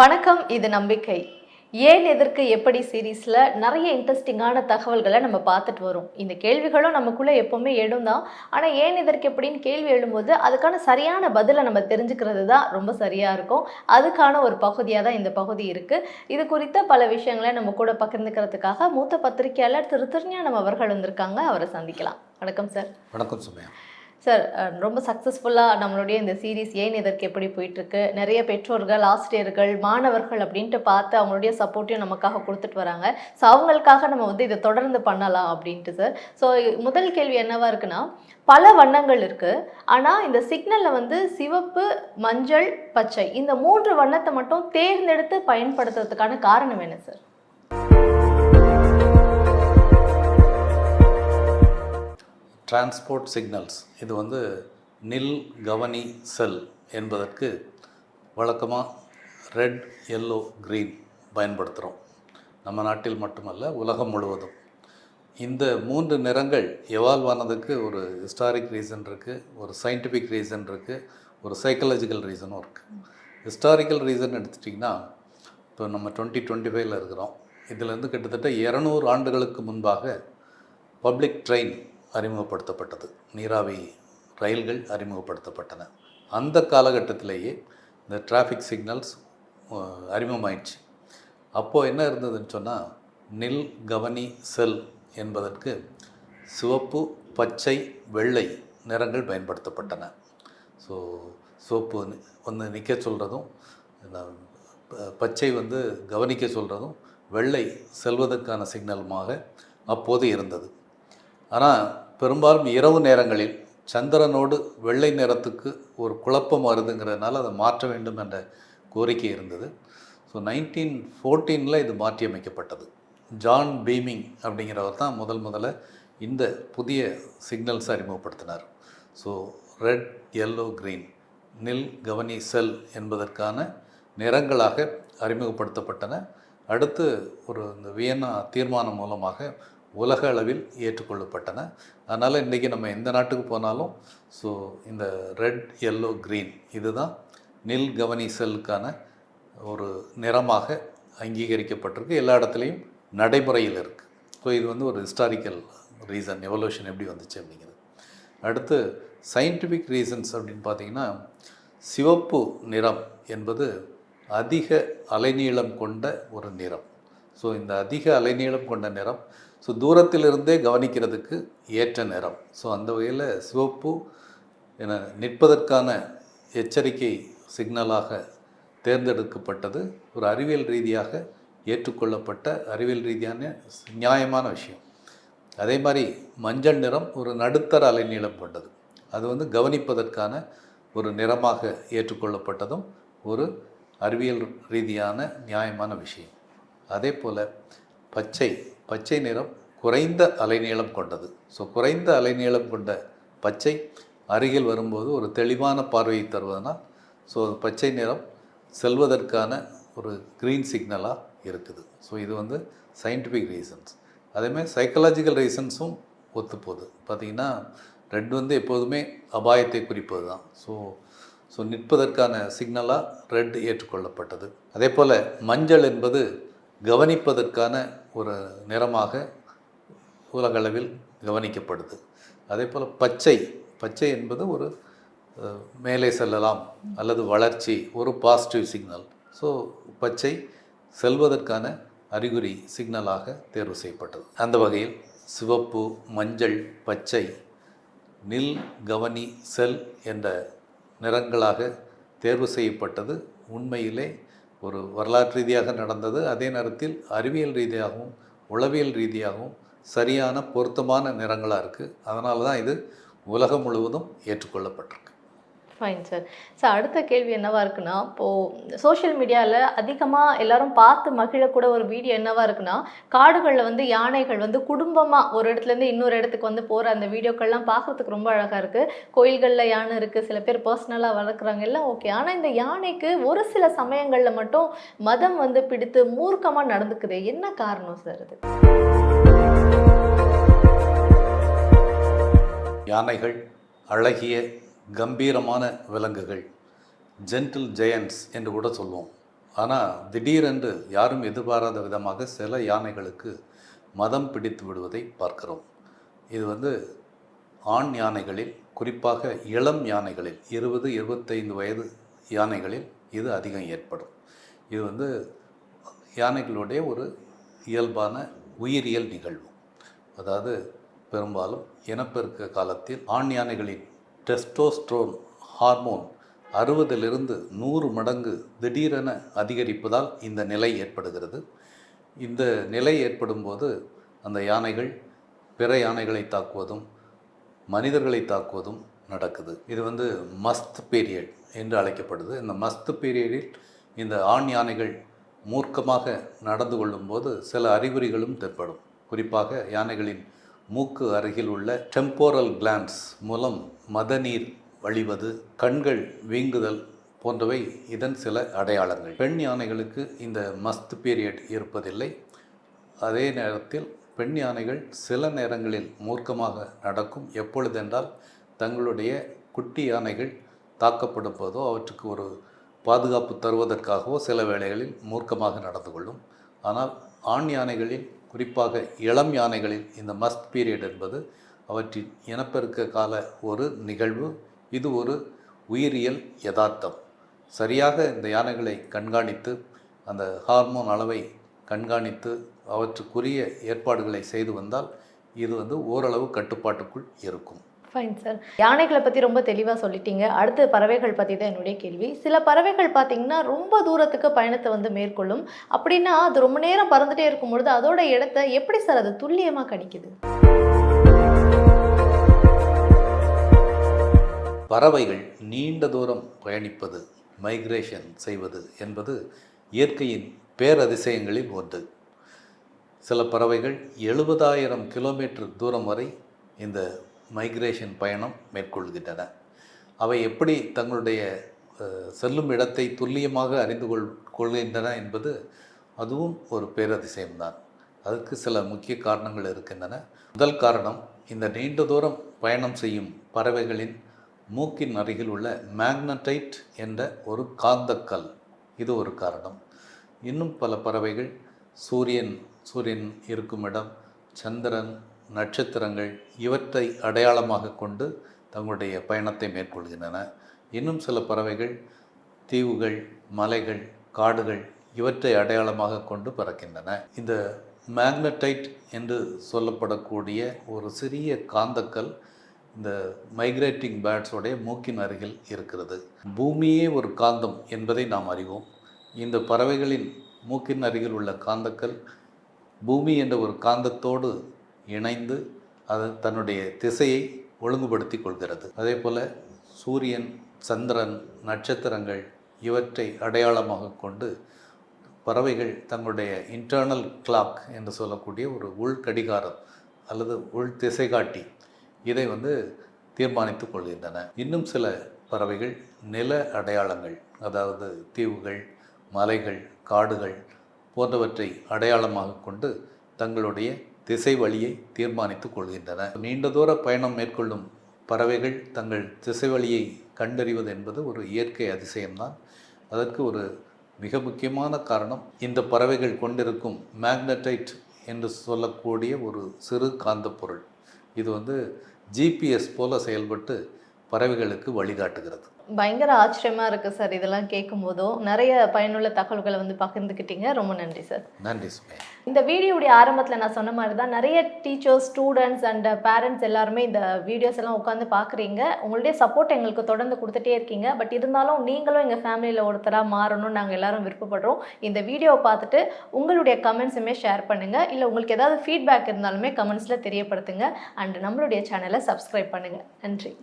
வணக்கம் இது நம்பிக்கை. ஏன் எதற்கு எப்படி சீரீஸில் நிறைய இன்ட்ரெஸ்டிங்கான தகவல்களை நம்ம பார்த்துட்டு வரோம்? இந்த கேள்விகளும் நமக்குள்ளே எப்போவுமே எழும் தான். ஆனால் ஏன் இதற்கு எப்படின்னு கேள்வி எழும்போது அதுக்கான சரியான பதிலை நம்ம தெரிஞ்சுக்கிறது தான் ரொம்ப சரியாக இருக்கும். அதுக்கான ஒரு பகுதியாக தான் இந்த பகுதி இருக்குது இது குறித்த பல விஷயங்களை நம்ம கூட பகிர்ந்துக்கிறதுக்காக மூத்த பத்திரிகையாளர் திரு திருஞானம் அவர்கள் வந்திருக்காங்க. அவரை சந்திக்கலாம். வணக்கம் சார். வணக்கம் சுமையா. சார் ரொம்ப சக்ஸஸ்ஃபுல்லாக நம்மளுடைய இந்த சீரீஸ் ஏன் இதற்கு எப்படி போயிட்டுருக்கு? நிறைய பெற்றோர்கள் ஆசிரியர்கள் மாணவர்கள் அப்படின்ட்டு பார்த்து அவங்களுடைய சப்போர்ட்டையும் நமக்காக கொடுத்துட்டு வராங்க. ஸோ அவங்களுக்காக நம்ம வந்து இதை தொடர்ந்து பண்ணலாம் அப்படின்ட்டு சார். ஸோ முதல் கேள்வி என்னவாக இருக்குன்னா பல வண்ணங்கள் இருக்குது ஆனால் இந்த சிக்னலில் வந்து சிவப்பு மஞ்சள் பச்சை இந்த மூன்று வண்ணத்தை மட்டும் தேர்ந்தெடுத்து பயன்படுத்துறதுக்கான காரணம் என்ன சார்? டிரான்ஸ்போர்ட் சிக்னல்ஸ் இது வந்து நில் கவனி செல் என்பதற்கு வழக்கமாக ரெட் எல்லோ க்ரீன் பயன்படுத்துகிறோம் நம்ம நாட்டில் மட்டுமல்ல உலகம் முழுவதும். இந்த மூன்று நிறங்கள் எவால்வ் ஆனதுக்கு ஒரு ஹிஸ்டாரிக் ரீசன் இருக்குது ஒரு சயின்டிஃபிக் ரீசன் இருக்குது ஒரு சைக்கலாஜிக்கல் ரீசனும் இருக்குது ஹிஸ்டாரிக்கல் ரீசன் எடுத்துட்டிங்கன்னா இப்போ நம்ம டுவெண்ட்டி டுவெண்ட்டி ஃபைவ்ல இருக்கிறோம். இதுலேருந்து கிட்டத்தட்ட இரநூறு ஆண்டுகளுக்கு முன்பாக பப்ளிக் ட்ரெயின் அறிமுகப்படுத்தப்பட்டது. நீராவி ரயில்கள் அறிமுகப்படுத்தப்பட்டன. அந்த காலகட்டத்திலேயே இந்த டிராஃபிக் சிக்னல்ஸ் அறிமுகமாயிடுச்சு. அப்போது என்ன இருந்ததுன்னு சொன்னால் நில் கவனி செல் என்பதற்கு சிவப்பு பச்சை வெள்ளை நிறங்கள் பயன்படுத்தப்பட்டன. ஸோ சிவப்பு ஒன்று வந்து நிற்க சொல்கிறதும் பச்சை வந்து கவனிக்க சொல்கிறதும் வெள்ளை செல்வதற்கான சிக்னலுமாக அப்போது இருந்தது. ஆனால் பெரும்பாலும் இரவு நேரங்களில் சந்திரனோடு வெள்ளை நிறத்துக்கு ஒரு குழப்பம் வருதுங்கிறதுனால அதை மாற்ற வேண்டும் என்ற கோரிக்கை இருந்தது. ஸோ நைன்டீன் ஃபோர்டீனில் இது மாற்றியமைக்கப்பட்டது. ஜான் பீமிங் அப்படிங்கிறவர் தான் முதல் முதல்ல இந்த புதிய சிக்னல்ஸை அறிமுகப்படுத்தினார். ஸோ ரெட் எல்லோ க்ரீன் நில் கவனி செல் என்பதற்கான நிறங்களாக அறிமுகப்படுத்தப்பட்டன. அடுத்து ஒரு இந்த வியன்னா தீர்மானம் மூலமாக உலக அளவில் ஏற்றுக்கொள்ளப்பட்டன. அதனால் இன்றைக்கி நம்ம எந்த நாட்டுக்கு போனாலும் ஸோ இந்த ரெட் எல்லோ க்ரீன் இதுதான் நில் கவனிசலுக்கான ஒரு நிறமாக அங்கீகரிக்கப்பட்டிருக்கு. எல்லா இடத்துலையும் நடைமுறையில் இருக்குது ஸோ இது வந்து ஒரு ஹிஸ்டாரிக்கல் ரீசன் எவல்யூஷன் எப்படி வந்துச்சு அப்படிங்கிறது. அடுத்து சயின்டிஃபிக் ரீசன்ஸ் அப்படின்னு பார்த்தீங்கன்னா சிவப்பு நிறம் என்பது அதிக அலைநீளம் கொண்ட ஒரு நிறம். ஸோ இந்த அதிக அலைநீளம் கொண்ட நிறம் ஸோ தூரத்திலிருந்தே கவனிக்கிறதுக்கு ஏற்ற நிறம் ஸோ அந்த வகையில் சிவப்பு என நிற்பதற்கான எச்சரிக்கை சிக்னலாக தேர்ந்தெடுக்கப்பட்டது. ஒரு அறிவியல் ரீதியாக ஏற்றுக்கொள்ளப்பட்ட அறிவியல் ரீதியான நியாயமான விஷயம். அதே மாதிரி மஞ்சள் நிறம் ஒரு நடுத்தர அலைநீளம் கொண்டது. அது வந்து கவனிப்பதற்கான ஒரு நிறமாக ஏற்றுக்கொள்ளப்பட்டதும் ஒரு அறிவியல் ரீதியான நியாயமான விஷயம். அதே போல் பச்சை பச்சை நிறம் குறைந்த அலைநீளம் கொண்டது. ஸோ குறைந்த அலைநீளம் கொண்ட பச்சை அருகில் வரும்போது ஒரு தெளிவான பார்வையை தருவதனால் ஸோ பச்சை நிறம் செல்வதற்கான ஒரு க்ரீன் சிக்னலாக இருக்குது. ஸோ இது வந்து சயின்டிஃபிக் ரீசன்ஸ் அதேமாதிரி சைக்கலாஜிக்கல் ரீசன்ஸும் ஒத்துப்போகுது. பார்த்திங்கன்னா ரெட் வந்து எப்போதுமே அபாயத்தை குறிப்பது தான் ஸோ ஸோ நிற்பதற்கான சிக்னலாக ரெட் ஏற்றுக்கொள்ளப்பட்டது. அதே போல் மஞ்சள் என்பது கவனிப்பதற்கான ஒரு நிறமாக உலகளவில் கவனிக்கப்படுது. அதே போல் பச்சை பச்சை என்பது ஒரு மேலே செல்லலாம் அல்லது வளர்ச்சி ஒரு பாசிட்டிவ் சிக்னல் ஸோ பச்சை செல்வதற்கான அறிகுறி சிக்னலாக தேர்வு செய்யப்பட்டது. அந்த வகையில் சிவப்பு மஞ்சள் பச்சை நில் கவனி செல் என்ற நிறங்களாக தேர்வு செய்யப்பட்டது. உண்மையிலே ஒரு வரலாற்று ரீதியாக நடந்தது. அதே நேரத்தில் அறிவியல் ரீதியாகவும் உளவியல் ரீதியாகவும் சரியான பொருத்தமான நிறங்களாக இருக்குது அதனால தான் இது உலகம் முழுவதும் ஏற்றுக்கொள்ளப்பட்டிருக்கு. ஃபைன் சார் சார் அடுத்த கேள்வி என்னவாக இருக்குன்னா இப்போது சோஷியல் மீடியாவில் அதிகமாக எல்லாரும் பார்த்து மகிழக்கூட ஒரு வீடியோ என்னவாக இருக்குன்னா காடுகளில் வந்து யானைகள் வந்து குடும்பமாக ஒரு இடத்துலேருந்து இன்னொரு இடத்துக்கு வந்து போகிற அந்த வீடியோக்கள்லாம் பார்க்குறதுக்கு ரொம்ப அழகாக இருக்குது கோயில்களில் யானை இருக்குது சில பேர் பர்சனலாக வளர்க்குறாங்க எல்லாம் ஓகே ஆனால் இந்த யானைக்கு ஒரு சில சமயங்களில் மட்டும் மதம் வந்து பிடித்து மூர்க்கமாக நடந்துக்குது. என்ன காரணம் சார் அது யானைகள் அழகிய கம்பீரமான விலங்குகள் ஜென்டில் ஜெயன்ஸ் என்று கூட சொல்லுவோம். ஆனால் திடீரென்று யாரும் எதிர்பாராத விதமாக சில யானைகளுக்கு மதம் பிடித்து விடுவதை பார்க்கிறோம். இது வந்து ஆண் யானைகளில் குறிப்பாக இளம் யானைகளில் இருபது இருபத்தைந்து வயது யானைகளில் இது அதிகம் ஏற்படும். இது வந்து யானைகளுடைய ஒரு இயல்பான உயிரியல் நிகழ்வு. அதாவது பெரும்பாலும் இனப்பெருக்க காலத்தில் ஆண் யானைகளின் டெஸ்டோஸ்ட்ரோன் ஹார்மோன் அறுபதிலிருந்து நூறு மடங்கு திடீரென அதிகரிப்பதால் இந்த நிலை ஏற்படுகிறது. இந்த நிலை ஏற்படும் போது அந்த யானைகள் பிற யானைகளை தாக்குவதும் மனிதர்களை தாக்குவதும் நடக்குது. இது வந்து மஸ்த் பீரியட் என்று அழைக்கப்படுது. இந்த மஸ்த் பீரியடில் இந்த ஆண் யானைகள் மூர்க்கமாக நடந்து கொள்ளும்போது சில அறிகுறிகளும் தென்படும். குறிப்பாக யானைகளின் மூக்கு அருகில் உள்ள டெம்போரல் கிளான்ஸ் மூலம் மதநீர் வழிவது கண்கள் வீங்குதல் போன்றவை இதன் சில அடையாளங்கள். பெண் யானைகளுக்கு இந்த மஸ்த் பீரியட் இருப்பதில்லை. அதே நேரத்தில் பெண் யானைகள் சில நேரங்களில் மூர்க்கமாக நடக்கும். எப்பொழுதென்றால் தங்களுடைய குட்டி யானைகள் தாக்கப்படும் போதோ அவற்றுக்கு ஒரு பாதுகாப்பு தருவதற்காகவோ சில வேளைகளில் மூர்க்கமாக நடந்து கொள்ளும். ஆனால் ஆண் யானைகளில் குறிப்பாக இளம் யானைகளில் இந்த மஸ்ட் பீரியட் என்பது அவற்றின் இனப்பெருக்க கால ஒரு நிகழ்வு. இது ஒரு உயிரியல் யதார்த்தம். சரியாக இந்த யானைகளை கண்காணித்து அந்த ஹார்மோன் அளவை கண்காணித்து அவற்றுக்குரிய ஏற்பாடுகளை செய்து வந்தால் இது வந்து ஓரளவு கட்டுப்பாட்டுக்குள் இருக்கும். ஃபைன் சார் யானைகளை பற்றி ரொம்ப தெளிவாக சொல்லிட்டீங்க. அடுத்து பறவைகள் பற்றி தான் என்னுடைய கேள்வி. சில பறவைகள் பார்த்தீங்கன்னா ரொம்ப தூரத்துக்கு பயணத்தை வந்து மேற்கொள்ளும். அப்படின்னா அது ரொம்ப நேரம் பறந்துட்டே இருக்கும் பொழுது அதோட இடத்த எப்படி சார் அது துல்லியமாக கணிக்குது? பறவைகள் நீண்ட தூரம் பயணிப்பது மைக்ரேஷன் செய்வது என்பது இயற்கையின் பேரதிசயங்களில் ஒன்று. சில பறவைகள் எழுபதாயிரம் கிலோமீட்டர் தூரம் வரை இந்த மைக்ரேஷன் பயணம் மேற்கொள்கின்றன. அவை எப்படி தங்களுடைய செல்லும் இடத்தை துல்லியமாக அறிந்து கொள் கொள்கின்றன என்பது அதுவும் ஒரு பேரதிசயம்தான். அதுக்கு சில முக்கிய காரணங்கள் இருக்கின்றன. முதல் காரணம் இந்த நீண்ட தூரம் பயணம் செய்யும் பறவைகளின் மூக்கின் அருகில் உள்ள மேக்னடைட் என்ற ஒரு காந்தக்கல். இது ஒரு காரணம். இன்னும் பல பறவைகள் சூரியன் சூரியன் இருக்கும் இடம் சந்திரன் நட்சத்திரங்கள் இவற்றை அடையாளமாக கொண்டு தங்களுடைய பயணத்தை மேற்கொள்கின்றன. இன்னும் சில பறவைகள் தீவுகள் மலைகள் காடுகள் இவற்றை அடையாளமாக கொண்டு பறக்கின்றன. இந்த மேக்னடைட் என்று சொல்லப்படக்கூடிய ஒரு சிறிய காந்தக்கல் இந்த மைக்ரேட்டிங் பேர்ட்ஸோடைய மூக்கின் அருகில் இருக்கிறது. பூமியே ஒரு காந்தம் என்பதை நாம் அறிவோம். இந்த பறவைகளின் மூக்கின் அருகில் உள்ள காந்தக்கல் பூமி என்ற ஒரு காந்தத்தோடு இணைந்து அது தன்னுடைய திசையை ஒழுங்குபடுத்தி கொள்கிறது. அதே போல் சூரியன் சந்திரன் நட்சத்திரங்கள் இவற்றை அடையாளமாக கொண்டு பறவைகள் தங்களுடைய இன்டர்னல் கிளாக் என்று சொல்லக்கூடிய ஒரு உள் கடிகாரம் அல்லது உள் திசைகாட்டி இதை வந்து தீர்மானித்து கொள்கின்றன. இன்னும் சில பறவைகள் நில அடையாளங்கள் அதாவது தீவுகள் மலைகள் காடுகள் போன்றவற்றை அடையாளமாக கொண்டு தங்களுடைய திசை வழியை தீர்மானித்துக் கொள்கின்றன. நீண்ட தூர பயணம் மேற்கொள்ளும் பறவைகள் தங்கள் திசை வழியை கண்டறிவது என்பது ஒரு இயற்கை அதிசயம்தான். அதற்கு ஒரு மிக முக்கியமான காரணம் இந்த பறவைகள் கொண்டிருக்கும் மேக்னடைட் என்று சொல்லக்கூடிய ஒரு சிறு காந்த பொருள். இது வந்து ஜிபிஎஸ் போல செயல்பட்டு பறவைகளுக்கு வழிகாட்டுகிறது. பயங்கர ஆச்சரியமா இருக்கு சார் இதெல்லாம் கேட்கும் போதும் நிறைய பயனுள்ள தகவல்களை வந்து பகிர்ந்துக்கிட்டீங்க ரொம்ப நன்றி சார். நன்றி சுமையா இந்த வீடியோடைய ஆரம்பத்தில் நான் சொன்ன மாதிரி தான் நிறைய டீச்சர்ஸ் ஸ்டூடெண்ட்ஸ் அண்ட் பேரண்ட்ஸ் எல்லாருமே இந்த வீடியோஸ் எல்லாம் உட்காந்து பார்க்குறீங்க உங்களுடைய சப்போர்ட் எங்களுக்கு தொடர்ந்து கொடுத்துட்டே இருக்கீங்க. பட் இருந்தாலும் நீங்களும் எங்கள் ஃபேமிலியில் ஒருத்தராக மாறணும்னு நாங்கள் எல்லாரும் விருப்பப்படுறோம். இந்த வீடியோவை பார்த்துட்டு உங்களுடைய கமெண்ட்ஸுமே ஷேர் பண்ணுங்கள் இல்லை உங்களுக்கு ஏதாவது ஃபீட்பேக் இருந்தாலுமே கமெண்ட்ஸில் தெரியப்படுத்துங்க. அண்ட் நம்மளுடைய சேனலை சப்ஸ்கிரைப் பண்ணுங்கள் நன்றி.